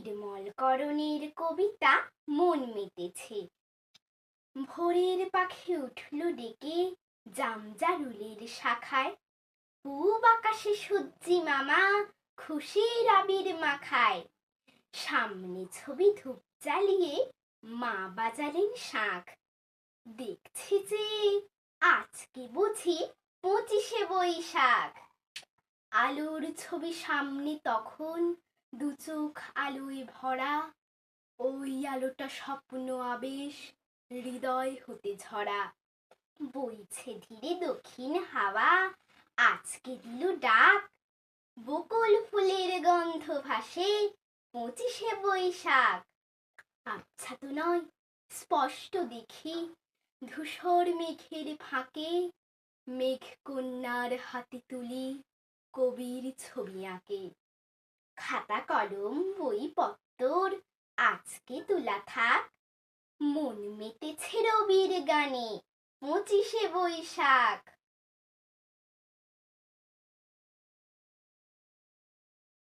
নির্মল করণের কবিতা মন মেতেছে ভোরের পাখি উঠল ডেকে জামজারুলের শাখায়। পূব আকাশে সূর্যি মামা খুশির আবির মাখায়। সামনে ছবি ধূপ জ্বালিয়ে মা বাজালেন শাঁখ। দেখছি যে আজকে বুঝি পঁচিশে বৈশাখ। আলোর ছবি সামনে তখন দু চোখ আলোয় ভরা, ওই আলোটা স্বপ্ন আবেশ, হৃদয় হতে ঝরা। বইছে ধীরে দক্ষিণ হাওয়া, আজকে দিল ডাক। বকুল ফুলের গন্ধ ভাসে পঁচিশে বৈশাখ। আচ্ছা তো নয়, স্পষ্ট দেখি, ধূসর মেঘের ফাঁকে মেঘ কন্যার হাতে তুলি কবির ছবি আঁকে। খাতা কলম বই পত্তর আজকে তোলা থাক। মন মেতেছে রবির গানে পঁচিশে বৈশাখ।